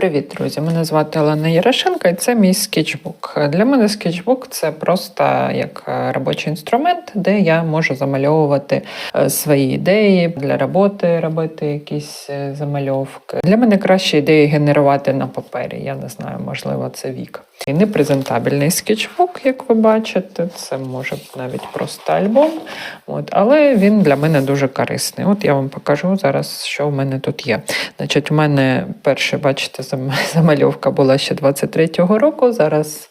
Привіт, друзі! Мене звати Олена Ярошенко і це мій скетчбук. Для мене скетчбук це просто як е, робочий інструмент, де я можу замальовувати е, свої ідеї для роботи, робити якісь е, замальовки. Для мене краще ідеї генерувати на папері. Я не знаю, можливо, це вік. І непрезентабельний скетчбук, як ви бачите, це може навіть просто альбом. От, але він для мене дуже корисний. От я вам покажу зараз, що в мене тут є. Значить, у мене перше, бачите, замальовка була ще 23-го року. Зараз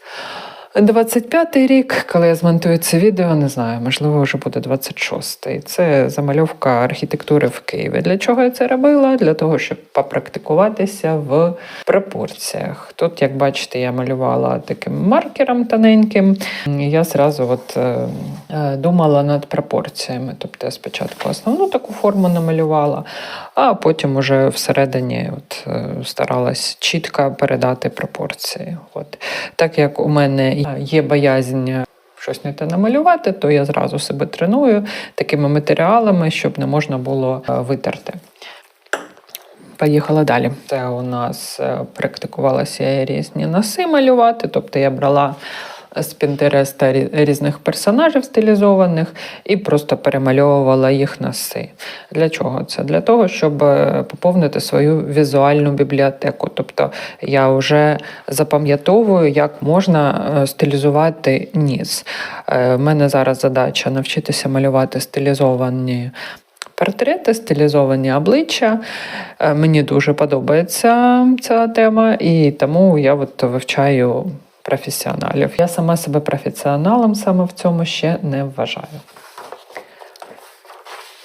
25-й рік, коли я змонтую це відео, не знаю, можливо, вже буде 26-й. Це замальовка архітектури в Києві. Для чого я це робила? Для того, щоб попрактикуватися в пропорціях. Тут, як бачите, я малювала таким маркером тоненьким. Я зразу от, е, е, думала над пропорціями. Тобто я спочатку основну таку форму намалювала, а потім уже всередині от, е, старалась чітко передати пропорції. От. Так як у мене є боязнь щось не те намалювати, то я зразу себе треную такими матеріалами, щоб не можна було е, витерти. Поїхала далі. Це у нас е, практикувалася різні носи малювати, тобто я брала з Пінтереста різних персонажів стилізованих і просто перемальовувала їх носи. Для чого це? Для того, щоб е, поповнити свою візуальну бібліотеку. Тобто я вже запам'ятовую, як можна е, стилізувати ніс. Е, В мене зараз задача навчитися малювати стилізовані. Портрети, стилізовані обличчя. Е, Мені дуже подобається ця тема, і тому я от вивчаю професіоналів. Я сама себе професіоналом саме в цьому ще не вважаю.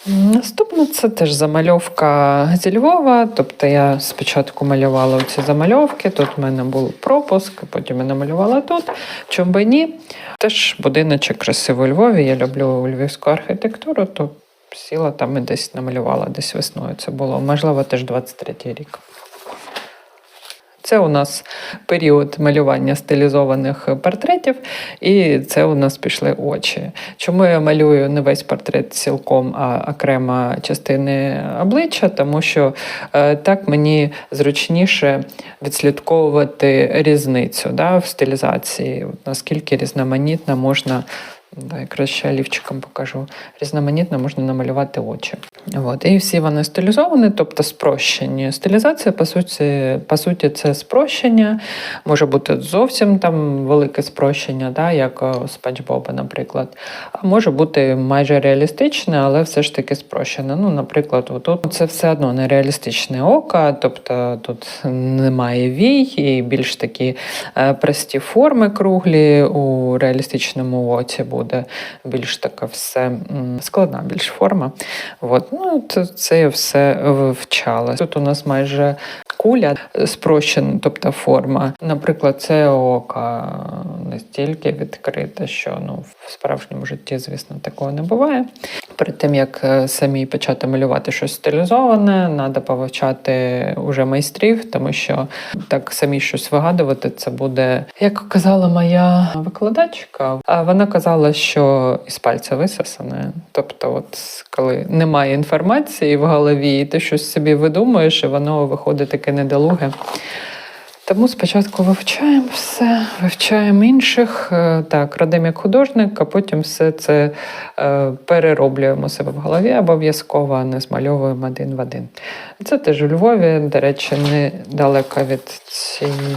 Наступне це теж замальовка зі Львова. Тобто я спочатку малювала ці замальовки, тут в мене був пропуск, потім я намалювала тут. Чому би ні? Теж будиночок красивий у Львові. Я люблю львівську архітектуру, то сіла там і десь намалювала, десь весною це було. Можливо, теж 23-й рік. Це у нас період малювання стилізованих портретів, і це у нас пішли очі. Чому я малюю не весь портрет цілком, а окремо частини обличчя? Тому що е, так мені зручніше відслідковувати різницю да, в стилізації, наскільки різноманітно можна. Да, я краще олівчиком покажу. Різноманітно можна намалювати очі. От. І всі вони стилізовані, тобто спрощені. Стилізація, по суті, по суті, це спрощення. Може бути зовсім там велике спрощення, да, як Спанч Боба, наприклад. А може бути майже реалістичне, але все ж таки спрощене. Ну, наприклад, тут це все одно не реалістичне око, тобто тут немає вій і більш такі е, прості форми круглі у реалістичному оці буде більш така все складна більш форма. От. Ну, то це я все вивчала. Тут у нас майже куля спрощена, тобто форма. Наприклад, це око настільки відкрите, що ну, в справжньому житті, звісно, такого не буває. Перед тим як е, самі почати малювати щось стилізоване, треба повивчати уже майстрів, тому що так самі щось вигадувати, це буде, як казала моя викладачка, вона казала, що із пальця висосане. Тобто, от коли немає інформації в голові, і ти щось собі видумуєш, і воно виходить таке недолуге. Тому спочатку вивчаємо все, вивчаємо інших, е, так, родимо як художник, а потім все це е, перероблюємо себе в голові обов'язково, а не змальовуємо один в один. Це теж у Львові, до речі, недалеко від цієї,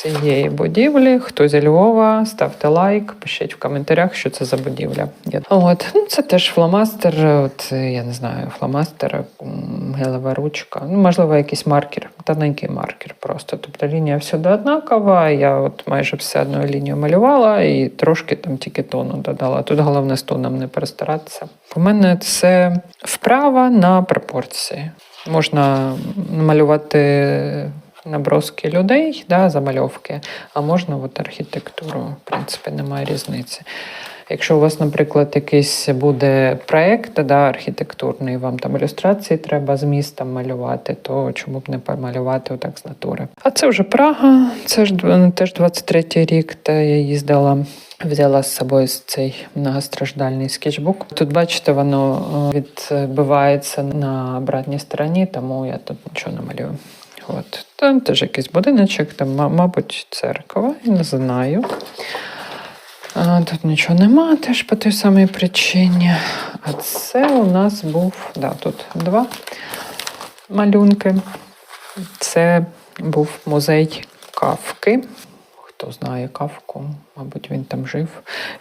цієї будівлі. Хто зі Львова, ставте лайк, пишіть в коментарях, що це за будівля. От, ну, це теж фломастер, от, я не знаю, фломастер, гелева ручка, ну, можливо, якийсь маркер, тоненький маркер просто. Тобто лінія всюди однакова. Я от майже все одною лінією малювала і трошки там тільки тону додала. Тут головне з тоном не перестаратися. У мене це вправа на пропорції. Можна малювати наброски людей, да, замальовки, а можна от архітектуру. В принципі, немає різниці. Якщо у вас, наприклад, якийсь буде проєкт да, архітектурний, вам там ілюстрації треба з містом малювати, то чому б не помалювати отак з натури? А це вже Прага, це ж теж 23-й рік, де я їздила. Взяла з собою цей многостраждальний скетчбук. Тут, бачите, воно е, відбивається на обратній стороні, тому я тут нічого не малюю. От. Там теж якийсь будиночок, там, мабуть, церква, я не знаю. А, тут нічого нема, теж по той самій причині. А це у нас був, да, тут два малюнки. Це був музей Кавки. Хто знає Кавку, мабуть, він там жив.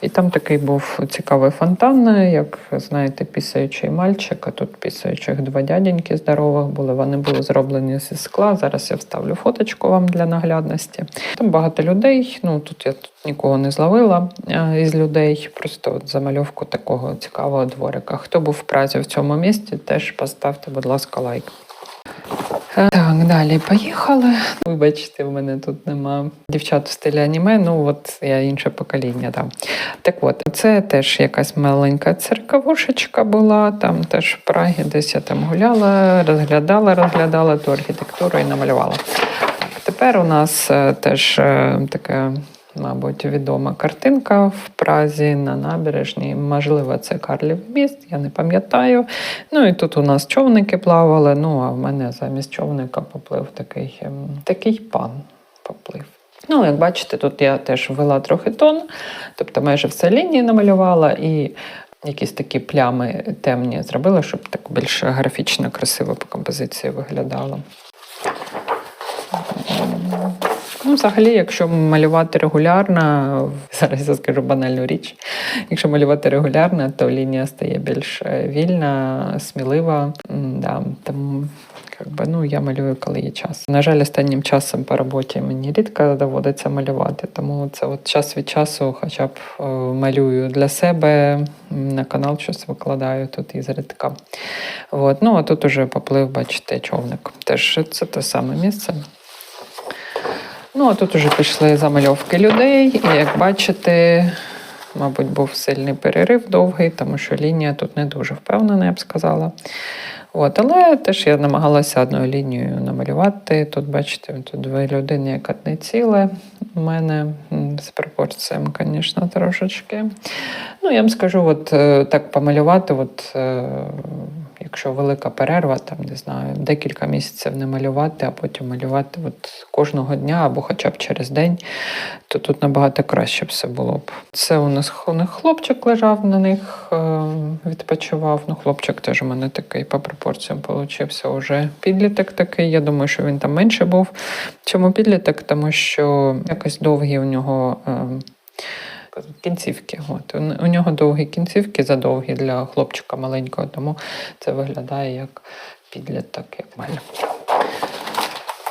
І там такий був цікавий фонтан, як знаєте, пісаючий мальчик, а тут пісаючих два дяденьки здорових були. Вони були зроблені зі скла. Зараз я вставлю фоточку вам для наглядності. Там багато людей. Ну тут я тут нікого не зловила е, із людей. Просто от замальовку такого цікавого дворика. Хто був в Празі в цьому місті, теж поставте, будь ласка, лайк. Так, далі поїхали. Вибачте, в мене тут нема дівчат в стилі аніме, ну от я інше покоління. Да. Так от, це теж якась маленька церковушечка була, там теж в Прагі, десь я там гуляла, розглядала, розглядала ту архітектуру і намалювала. Тепер у нас е, теж е, така. Мабуть, відома картинка в Празі на набережній. Можливо, це Карлів міст, я не пам'ятаю. Ну і тут у нас човники плавали. Ну а в мене замість човника поплив такий, ем, такий пан поплив. Ну, як бачите, тут я теж ввела трохи тон, тобто майже все лінії намалювала і якісь такі плями темні зробила, щоб так більш графічно, красиво по композиції виглядало. Ну, взагалі, якщо малювати регулярно, зараз я скажу банальну річ. Якщо малювати регулярно, то лінія стає більш е, вільна, смілива. Да, тому якби, ну, я малюю, коли є час. На жаль, останнім часом по роботі мені рідко доводиться малювати, тому це от час від часу, хоча б е, малюю для себе, на канал щось викладаю тут із рідка. От. Ну, а тут уже поплив, бачите, човник. Теж це те саме місце. Ну, а тут уже пішли замальовки людей, і як бачите, мабуть, був сильний перерив довгий, тому що лінія тут не дуже впевнена, я б сказала. От, але теж я намагалася одною лінією намалювати. Тут, бачите, тут дві людини, як одне ціле. У мене з пропорціями, звісно, трошечки. Ну, я вам скажу, от е, так помалювати, от, е, якщо велика перерва, там не знаю, декілька місяців не малювати, а потім малювати от кожного дня або хоча б через день, то тут набагато краще все було б. Це у нас хлопчик лежав на них, е, відпочивав. Ну, хлопчик теж у мене такий по пропорціям получився уже підліток такий. Я думаю, що він там менше був. Чому підліток? Тому що якось довгі у нього. Кінцівки. От. У- нього довгі кінцівки, задовгі для хлопчика маленького, тому це виглядає як підліток, як маль.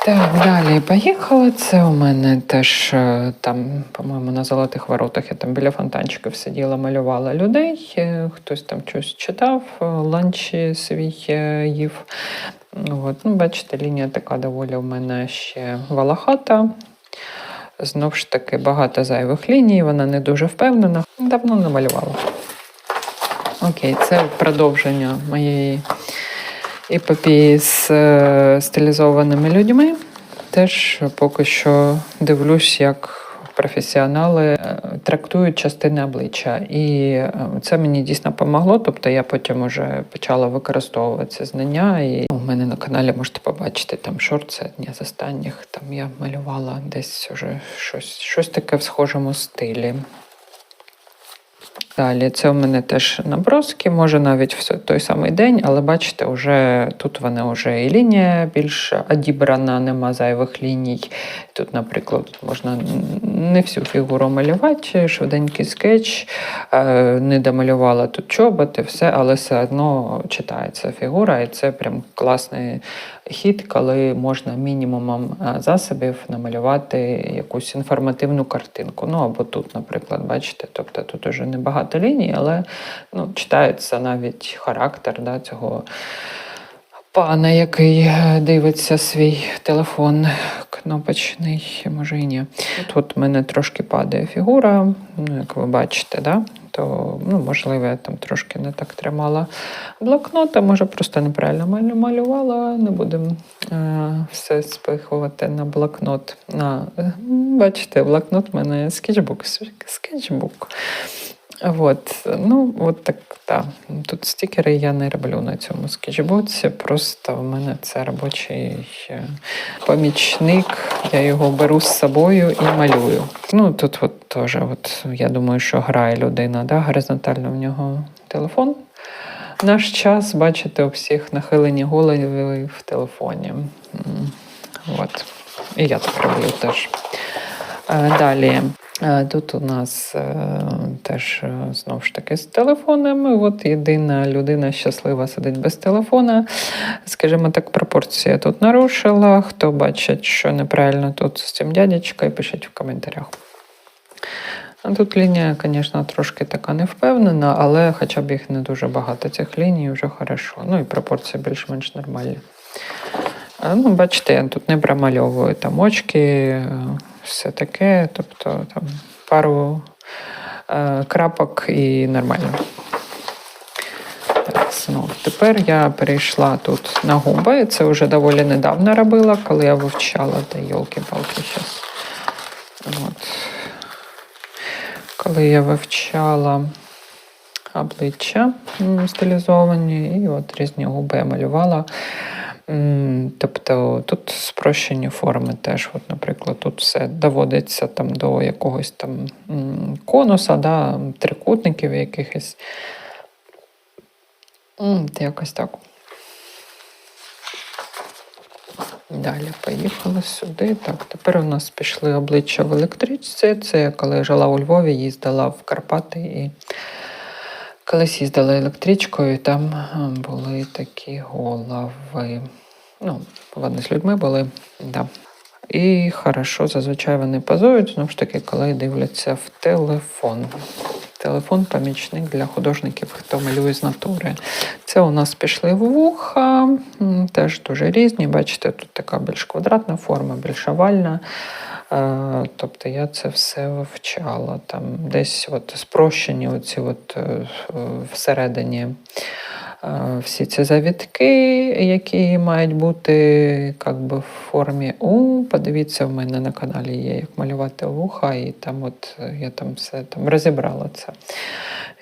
Так, далі поїхали. Це у мене теж е, там, по-моєму, на золотих воротах я там біля фонтанчиків сиділа, малювала людей. Е, Хтось там щось читав, е, ланчі свій їв. От. Ну, бачите, лінія така доволі у мене ще валахата. Знов ж таки, багато зайвих ліній, вона не дуже впевнена. Давно не малювала. Окей, це продовження моєї епопії з е, стилізованими людьми. Теж поки що дивлюсь, як професіонали е, трактують частини обличчя. І е, це мені дійсно допомогло. Тобто я потім вже почала використовувати це знання. І у мене на каналі можете побачити там шорт, дня з останніх. Там я малювала десь уже щось, щось таке в схожому стилі. Далі, це у мене теж наброски, може навіть в той самий день, але бачите, вже тут вона вже і лінія більш одібрана, нема зайвих ліній. Тут, наприклад, можна не всю фігуру малювати, швиденький скетч, е, не домалювала тут чоботи, все, але все одно читається фігура, і це прям класний хід, коли можна мінімумом е, засобів намалювати якусь інформативну картинку. Ну або тут, наприклад, бачите, тобто тут уже небагато ліній, але ну, читається навіть характер да, цього пана, який е, дивиться свій телефон кнопочний, може і ні. Тут в мене трошки падає фігура, ну, як ви бачите, да? то ну, можливо, я там трошки не так тримала блокнот, а може просто неправильно малювала. Не будемо е, все спихувати на блокнот. На, е, бачите, блокнот в мене скетчбук. Скетчбук. От, ну, от так, так. Тут стікери я не роблю на цьому скетчбуці, просто в мене це робочий е, помічник, я його беру з собою і малюю. Ну, тут от теж, от, я думаю, що грає людина, да? горизонтально в нього телефон. Наш час, бачите, у всіх нахилені голови в телефоні. От. І я так роблю теж. Е, Далі. Е, Тут у нас е, теж знову ж таки з телефонами. От єдина людина щаслива сидить без телефона. Скажімо так, пропорція тут нарушила. Хто бачить, що неправильно тут з цим дядечкою, пишіть в коментарях. Тут лінія, звісно, трошки така невпевнена, але хоча б їх не дуже багато цих ліній, вже хорошо. Ну і пропорції більш-менш нормальні. Ну, бачите, я тут не промальовую там очки, все таке, тобто там пару е, крапок і нормально. Так, знов. Тепер я перейшла тут на губи. Це вже доволі недавно робила, коли я вивчала, та йолки-палки зараз. От. Коли я вивчала обличчя стилізовані, і от різні губи я малювала. Тобто тут спрощені форми теж. От, наприклад, тут все доводиться там до якогось там конуса, да, трикутників якихось. Якось так. Далі поїхали сюди. Так, тепер у нас пішли обличчя в електричці. Це я коли жила у Львові, їздила в Карпати і колись їздила електричкою, і там е, були такі голови. Ну, вони з людьми були, да. І хорошо, зазвичай вони позують, знову ж таки, коли дивляться в телефон. Телефон помічник для художників, хто малює з натури. Це у нас пішли вуха, теж дуже різні. Бачите, тут така більш квадратна форма, більш овальна. Е, Тобто я це все вивчала. Там десь от спрощені оці от е, всередині всі ці завітки, які мають бути би, в формі У. Подивіться, в мене на каналі є як малювати вуха, і там от е, я там все там розібрала це.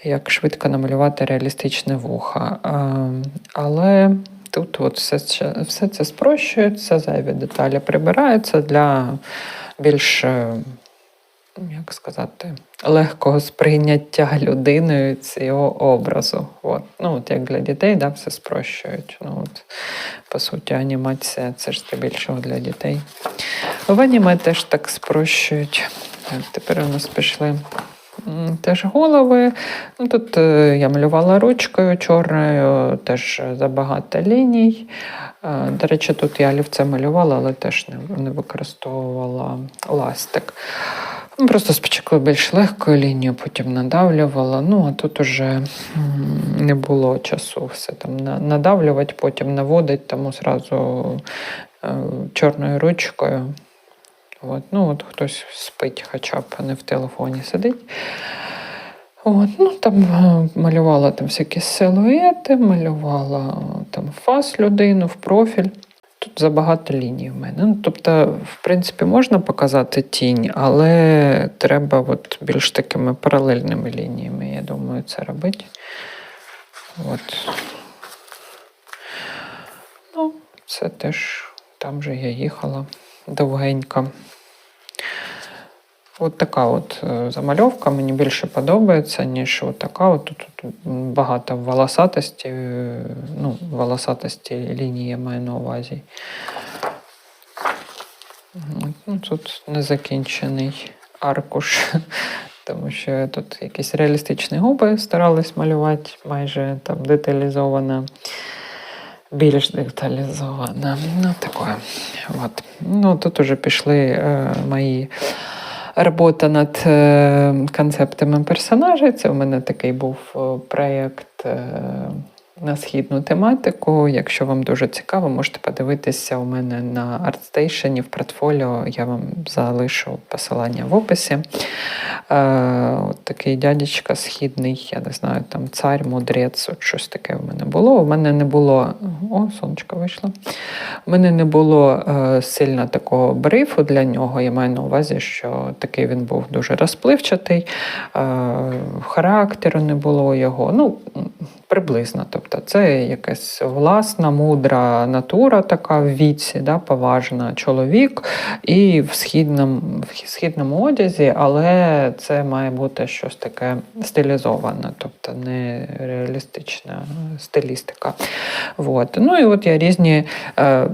Як швидко намалювати реалістичне вуха. Е, Але тут от все, все це спрощується, зайві деталі прибираються для більш, е, як сказати, легкого сприйняття людиною цього образу. От. Ну, от як для дітей, да, все спрощують. Ну, от, по суті, анімація це ж здебільшого для дітей. В аніме теж так спрощують. Так, тепер у нас пішли теж голови. Ну, тут е, я малювала ручкою чорною, теж забагато ліній. Е, До речі, тут я олівце малювала, але теж не використовувала ластик. Ну, Просто спочатку більш легкою лінією, потім надавлювала. Ну, а тут уже не було часу все там надавлювати, потім наводити, тому зразу е, чорною ручкою. От. Ну, от хтось спить, хоча б не в телефоні сидить. От, ну, там е, малювала там всякі силуети, малювала там фас людину, в профіль. Забагато ліній в мене. Ну, тобто, в принципі, можна показати тінь, але треба от більш такими паралельними лініями, я думаю, це робити. От. Ну, це теж там же я їхала довгенько. От така от е, замальовка мені більше подобається, ніж от така. От тут, тут багато волосатості, е, ну, волосатості лінії я маю на увазі. Ну, тут незакінчений аркуш, тому що тут якісь реалістичні губи старались малювати, майже там деталізовано. Більш деталізована. Ну, таке. От. Ну, тут уже пішли е, мої робота над е, концептами персонажей. Це в мене такий був е, проєкт. На східну тематику. Якщо вам дуже цікаво, можете подивитися у мене на ArtStation в портфоліо. Я вам залишу посилання в описі. Е, от такий дядечка східний, я не знаю, там цар, мудрець, от щось таке в мене було. У мене не було. О, сонечко вийшло. У мене не було е, сильно такого брифу для нього. Я маю на увазі, що такий він був дуже розпливчатий, е, характеру не було його. Ну, приблизно. Тобто, це якась власна, мудра натура, така в віці, да, поважна чоловік, і в східному, в східному одязі, але це має бути щось таке стилізоване, тобто не реалістична стилістика. От. Ну і от я різні. Е,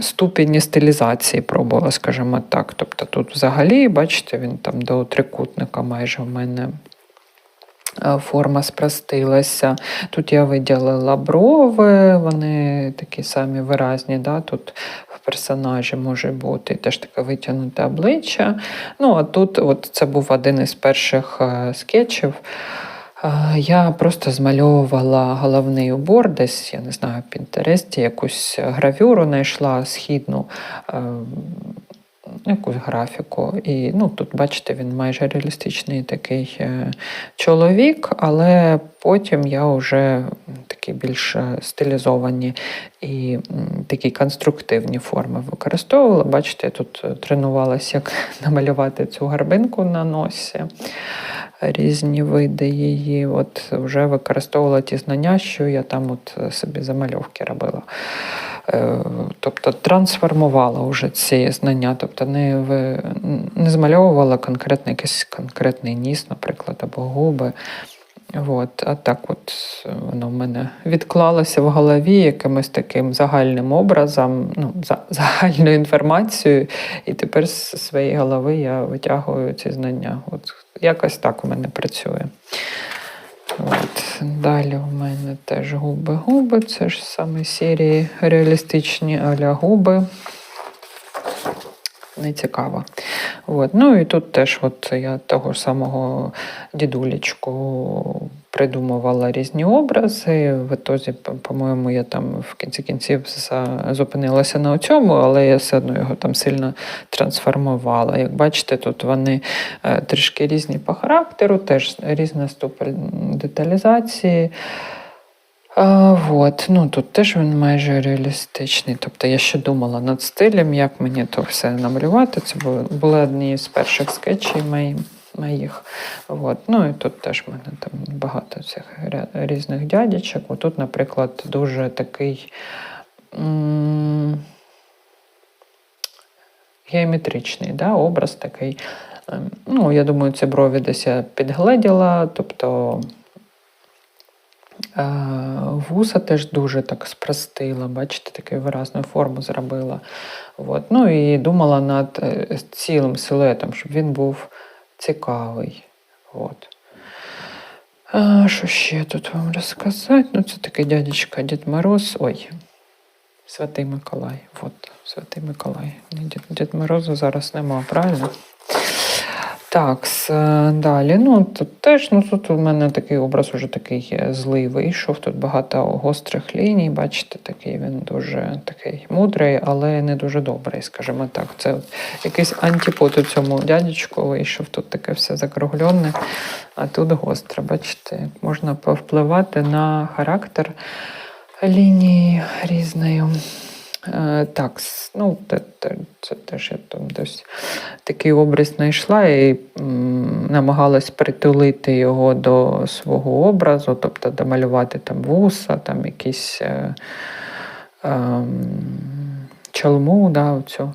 Ступені стилізації пробувала, скажімо так. Тобто тут взагалі, бачите, він там до трикутника майже в мене форма спростилася. Тут я виділила брови, вони такі самі виразні. Да? Тут в персонажі може бути теж таке витягнуте обличчя. Ну, а тут от це був один із перших е, скетчів. Е, Я просто змальовувала головний убор, десь, я не знаю, в Пінтересті якусь гравюру знайшла східну, е, якусь графіку. І ну, тут, бачите, він майже реалістичний такий е, чоловік, але потім я вже такі більш е, стилізовані і такі конструктивні форми використовувала. Бачите, я тут е, тренувалася, як намалювати цю гарбинку на носі різні види її. От вже використовувала ті знання, що я там от собі замальовки робила. Е, Тобто трансформувала вже ці знання, тобто не, ви, не змальовувала конкретно якийсь конкретний ніс, наприклад, або губи. От, а так от воно в мене відклалося в голові якимось таким загальним образом, ну, за, загальною інформацією, і тепер з своєї голови я витягую ці знання. От якось так у мене працює. Далі в мене теж губи-губи. Це ж саме серії реалістичні аля губи. Не цікаво. От. Ну і тут теж от я того самого дідулечку придумувала різні образи. В ітозі, по- по-моєму, я там в кінці кінців зупинилася на цьому, але я все одно його там сильно трансформувала. Як бачите, тут вони е, трішки різні по характеру, теж різна ступень деталізації. А, вот. ну, тут теж він майже реалістичний. Тобто я ще думала над стилем, як мені то все намалювати. Це були, одні з перших скетчів мої, моїх. От. Ну і тут теж в мене там багато цих різних дядячок. Отут, наприклад, дуже такий. Геометричний да, образ такий. Ем, Ну, я думаю, ці брові десь я підгледіла, тобто Е, Вуса теж дуже так спростила, бачите, таку виразну форму зробила. От. Ну і думала над е, цілим силуетом, щоб він був цікавий. От. А, що ще тут вам розказати? Ну, це такий дядечка Дід Мороз. Ой, Святий Миколай. От, Святий Миколай. Дід, Дід Морозу зараз нема, правильно? Так, е, далі. Ну, тут теж, ну тут у мене такий образ уже такий е, злий вийшов. Тут багато гострих ліній, бачите, такий він дуже такий мудрий, але не дуже добрий, скажімо так. Це от якийсь антипод у цьому дядечку вийшов. Тут таке все закруглене, а тут гостре. Бачите, можна повпливати на характер лінії різною. Е, Так, ну, це, це, це теж я там десь такий образ знайшла і м, намагалась притулити його до свого образу, тобто домалювати там вуса, там якісь е, е, чолму, да, оцю.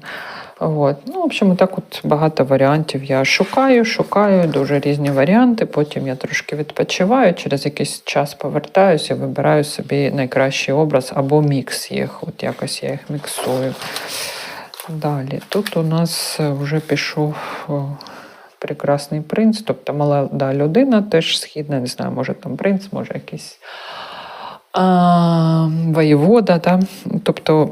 От. Ну, в общем, так от багато варіантів я шукаю, шукаю дуже різні варіанти. Потім я трошки відпочиваю, через якийсь час повертаюся і вибираю собі найкращий образ або мікс їх. От якось я їх міксую. Далі. Тут у нас вже пішов прекрасний принц, тобто молода людина теж східна, не знаю, може там принц, може якийсь а, воєвода. Да? Тобто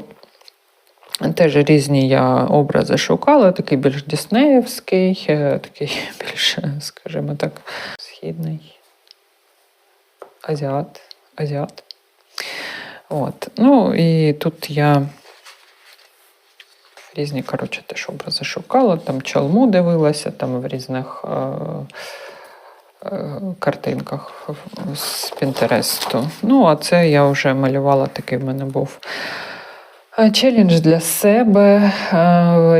Теж різні я образи шукала, такий більш діснеївський, е, такий більш, скажімо так, східний азіат. азіат. От. Ну і тут я різні, коротше, теж образи шукала, там чолму дивилася, там в різних е, е, картинках з Пінтересту. Ну, а це я вже малювала, такий в мене був. Челендж для себе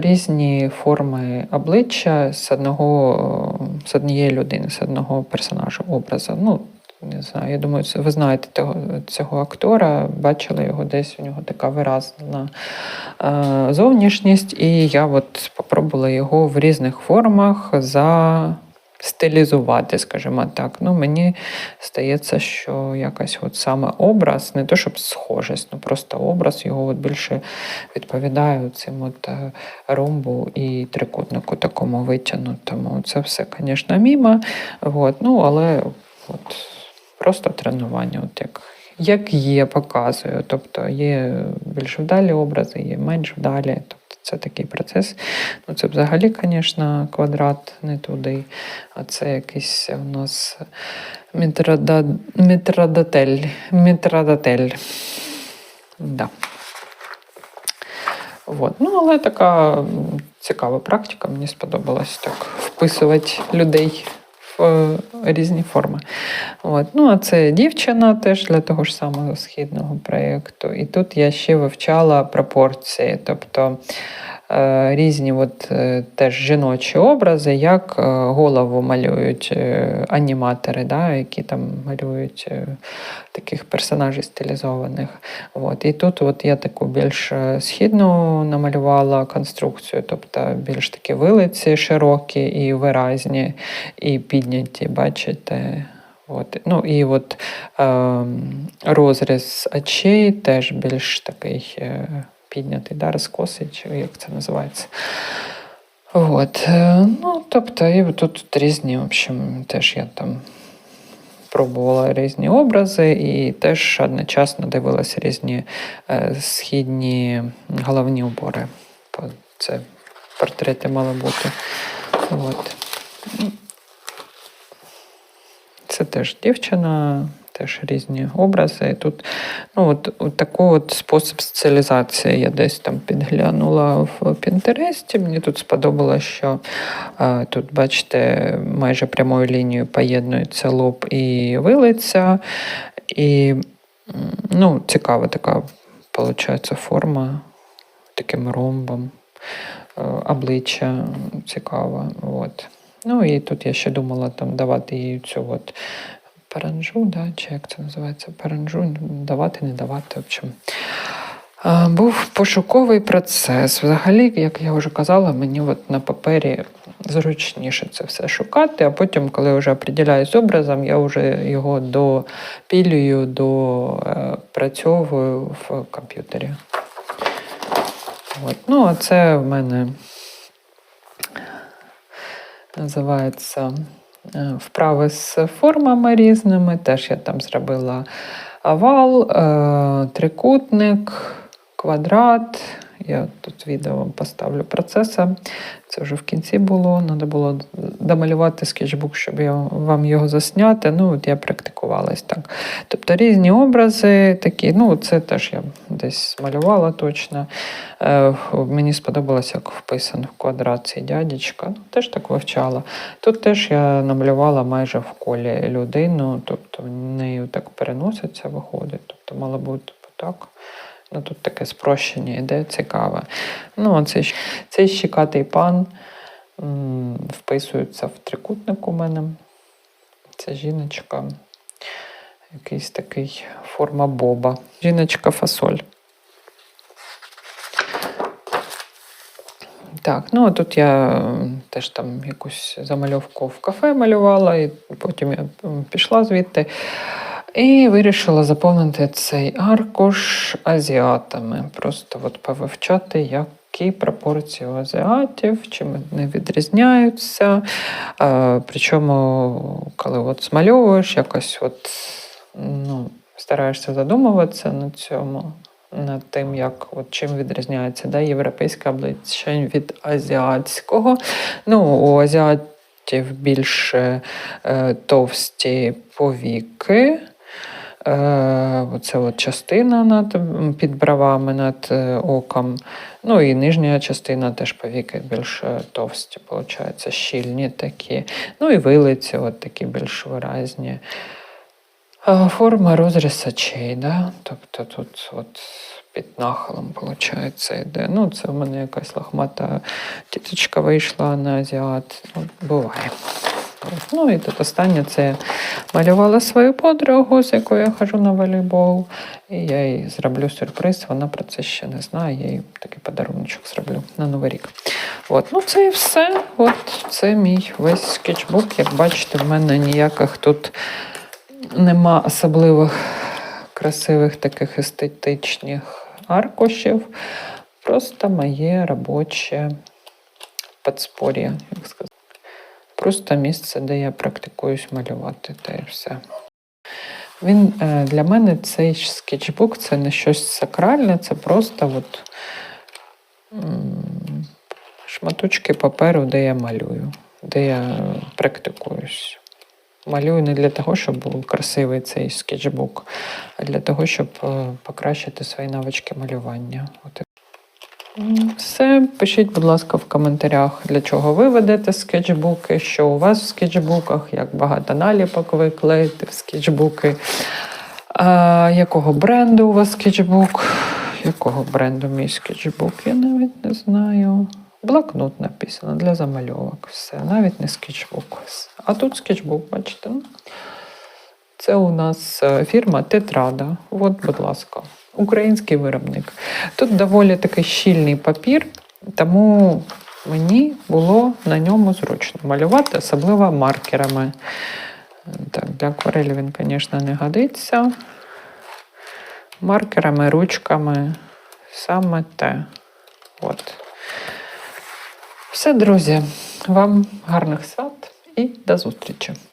різні форми обличчя з одного з однієї людини, з одного персонажа, образа. Ну, не знаю, я думаю, ви знаєте того, цього актора, бачили його десь, у нього така виразна зовнішність, і я от спробувала його в різних формах за. Стилізувати, скажімо так. Ну, мені здається, що якось от саме образ, не то щоб схожість, ну просто образ його от більше відповідає цим от е, ромбу і трикутнику такому витягнутому. Це все, звісно, мімо. От, ну, але от просто тренування, от як, як є, показую. Тобто є більш вдалі образи, є менш вдалі. Це такий процес. Ну, це взагалі, звісно, квадрат не туди, а це якийсь у нас метрода... метродотель. метродотель. Да. Вот. Ну, але така цікава практика, мені сподобалось так вписувати людей в е, різні форми. От. Ну, а це дівчина теж для того ж самого східного проєкту. І тут я ще вивчала пропорції, тобто різні от, е, теж жіночі образи, як е, голову малюють е, аніматори, да, які там малюють е, таких персонажів стилізованих. От. І тут от я таку більш е, східну намалювала конструкцію, тобто більш такі вилиці широкі і виразні, і підняті, бачите. От. Ну і от е, розріз очей теж більш такий е, піднятий, да, розкосий, чи як це називається. От. е, Ну, тобто, і тут, тут різні, в общем, теж я там пробувала різні образи і теж одночасно дивилася різні е, східні головні убори. Це портрети мали бути. От. Це теж дівчина, теж різні образи. І тут ну, от, от такий от спосіб соціалізації я десь там підглянула в Пінтересті. Мені тут сподобалось, що е, тут, бачите, майже прямою лінією поєднується лоб і вилиця. І ну, цікава така, виходить, форма таким ромбом. Е, Обличчя цікаве. От. Ну і тут я ще думала там давати їй цю от паранжу, да, чи як це називається? Паранжу, давати, не давати. Общем. Був пошуковий процес. Взагалі, як я вже казала, мені от на папері зручніше це все шукати, а потім, коли вже определяюсь з образом, я вже його допілюю, допрацьовую в комп'ютері. От. Ну, а це в мене називається е, вправи з формами різними. Теж я там зробила овал, е, трикутник, квадрат. Я тут відео вам поставлю процеси. Це вже в кінці було. Треба було домалювати скетчбук, щоб я, вам його засняти. Ну, от я практикувалась так. Тобто різні образи такі. Ну, це теж я десь малювала точно. Е, мені сподобалось, як вписано в квадрат дядечка. Ну, теж так вивчала. Тут теж я намалювала майже в колі людину, тобто нею так переноситься, виходить. Тобто мало бути так. Ну, тут таке спрощення іде цікаве. Ну, цей, цей щекатий пан вписується в трикутник у мене. Це жіночка. Якийсь такий форма боба. Жіночка фасоль. Так, ну а тут я теж там якусь замальовку в кафе малювала, і потім я пішла звідти і вирішила заповнити цей аркуш азіатами. Просто от повивчати, які пропорції у азіатів, чим вони відрізняються. Е, причому, коли от змальовуєш, якось от, ну, стараєшся задумуватися на цьому над тим, як от чим відрізняється да, європейське обличчя від азіатського. Ну, у азіатів більш е, товсті повіки. Е, оце от частина над, під бровами над е, оком. Ну і нижня частина теж повіки більш е, товсті, виходить, щільні такі. Ну і вилиці от такі більш виразні. Форма розріз очей, да? тобто тут от під нахилом, виходить, йде. Ну, це в мене якась лохмата тіточка вийшла на азіат. Ну, буває. От. Ну і тут останнє це я малювала свою подругу, з якою я хожу на волейбол. І я їй зроблю сюрприз. Вона про це ще не знає. Я їй такий подарунок зроблю на Новий рік. От, ну це і все. От це мій весь скетчбук. Як бачите, в мене ніяких тут нема особливих красивих таких естетичних аркушів. Просто моє робоче подспор'я, як сказати. Просто місце, де я практикуюсь малювати, та і все. Він е, для мене цей скетчбук це не щось сакральне, це просто от, шматочки паперу, де я малюю, де я практикуюсь. Малюю не для того, щоб був красивий цей скетчбук, а для того, щоб е, покращити свої навички малювання. От Все, пишіть, будь ласка, в коментарях, для чого ви ведете скетчбуки, що у вас в скетчбуках, як багато наліпок ви клеїте в скетчбуки, а, якого бренду у вас скетчбук, якого бренду мій скетчбук, я навіть не знаю. Блокнот написано для замальовок. Все, навіть не скетчбук. А тут скетчбук, бачите. Це у нас е, фірма Тетрада. От, будь ласка, український виробник. Тут доволі такий щільний папір, тому мені було на ньому зручно малювати, особливо маркерами. Так, для акварелі він, звісно, не годиться. Маркерами, ручками саме те. От. Все, друзі, вам гарних свят і до зустрічі!